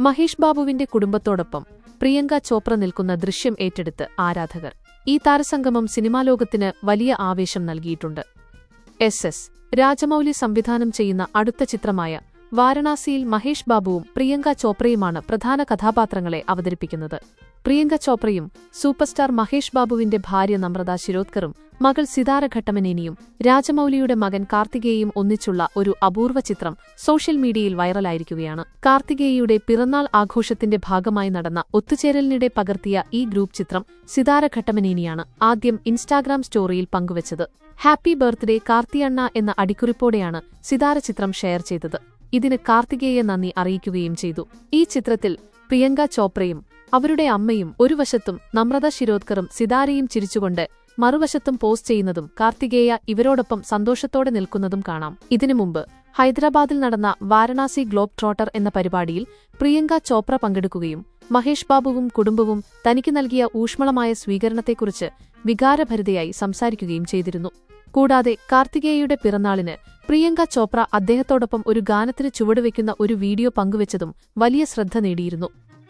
മഹേഷ് ബാബുവിന്റെ കുടുംബത്തോടൊപ്പം പ്രിയങ്ക ചോപ്ര നിൽക്കുന്ന ദൃശ്യം ഏറ്റെടുത്ത് ആരാധകർ. ഈ താരസംഗമം സിനിമാലോകത്തിന് വലിയ ആവേശം നൽകിയിട്ടുണ്ട്. എസ് എസ് രാജമൌലി സംവിധാനം ചെയ്യുന്ന അടുത്ത ചിത്രമായ വാരണാസിയിൽ മഹേഷ് ബാബുവും പ്രിയങ്ക ചോപ്രയുമാണ് പ്രധാന കഥാപാത്രങ്ങളെ അവതരിപ്പിക്കുന്നത്. പ്രിയങ്ക ചോപ്രയും സൂപ്പർസ്റ്റാർ മഹേഷ് ബാബുവിന്റെ ഭാര്യ നമ്രത ശിരോദ്കറും മകൾ സിതാര ഘട്ടമനേനിയും രാജമൌലിയുടെ മകൻ കാർത്തികേയും ഒന്നിച്ചുള്ള ഒരു അപൂർവ ചിത്രം സോഷ്യൽ മീഡിയയിൽ വൈറലായിരിക്കുകയാണ്. കാർത്തികേയയുടെ പിറന്നാൾ ആഘോഷത്തിന്റെ ഭാഗമായി നടന്ന ഒത്തുചേരലിനിടെ പകർത്തിയ ഈ ഗ്രൂപ്പ് ചിത്രം സിതാര ഘട്ടമനേനിയാണ് ആദ്യം ഇൻസ്റ്റാഗ്രാം സ്റ്റോറിയിൽ പങ്കുവച്ചത്. ഹാപ്പി ബർത്ത്ഡേ കാർത്തിയണ്ണ എന്ന അടിക്കുറിപ്പോടെയാണ് സിതാര ചിത്രം ഷെയർ ചെയ്തത്. ഇതിന് കാർത്തികേയ നന്ദി അറിയിക്കുകയും ചെയ്തു. ഈ ചിത്രത്തിൽ പ്രിയങ്ക ചോപ്രയും അവരുടെ അമ്മയും ഒരു വശത്തും നമ്രത ശിരോദ്കറും സിതാരയും ചിരിച്ചുകൊണ്ട് മറുവശത്തും പോസ്റ്റ് ചെയ്യുന്നതും കാർത്തികേയ ഇവരോടൊപ്പം സന്തോഷത്തോടെ നിൽക്കുന്നതും കാണാം. ഇതിനു മുമ്പ് ഹൈദരാബാദിൽ നടന്ന വാരണാസി ഗ്ലോബ് ട്രോട്ടർ എന്ന പരിപാടിയിൽ പ്രിയങ്ക ചോപ്ര പങ്കെടുക്കുകയും മഹേഷ് ബാബുവും കുടുംബവും തനിക്ക് നൽകിയ ഊഷ്മളമായ സ്വീകരണത്തെക്കുറിച്ച് വികാരഭരിതയായി സംസാരിക്കുകയും ചെയ്തിരുന്നു. കൂടാതെ കാർത്തികേയയുടെ പിറന്നാളിന് പ്രിയങ്ക ചോപ്ര അദ്ദേഹത്തോടൊപ്പം ഒരു ഗാനത്തിന് ചുവടുവെക്കുന്ന ഒരു വീഡിയോ പങ്കുവച്ചതും വലിയ ശ്രദ്ധ നേടിയിരുന്നു